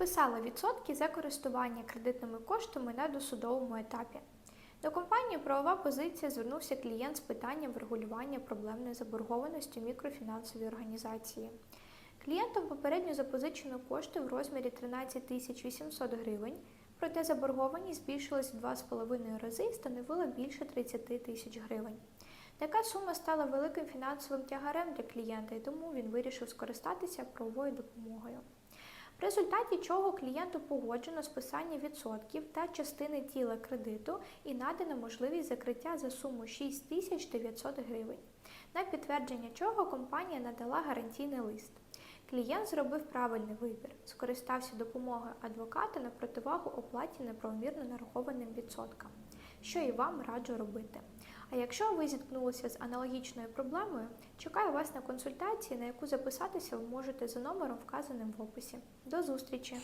списала відсотки за користування кредитними коштами на досудовому етапі. До компанії правова позиція звернувся клієнт з питанням врегулювання проблемної заборгованості мікрофінансовій організації. Клієнтам попередньо запозичено кошти в розмірі 13 тисяч 800 гривень, проте заборгованість збільшилась в 2,5 рази і становила більше 30 тисяч гривень. Така сума стала великим фінансовим тягарем для клієнта, і тому він вирішив скористатися правовою допомогою. В результаті чого клієнту погоджено списання відсотків та частини тіла кредиту і надана можливість закриття за суму 6 тисяч 900 гривень. На підтвердження чого компанія надала гарантійний лист. Клієнт зробив правильний вибір, скористався допомогою адвоката на противагу оплаті неправомірно нарахованим відсоткам, що і вам раджу робити. А якщо ви зіткнулися з аналогічною проблемою, чекаю вас на консультації, на яку записатися ви можете за номером, вказаним в описі. До зустрічі!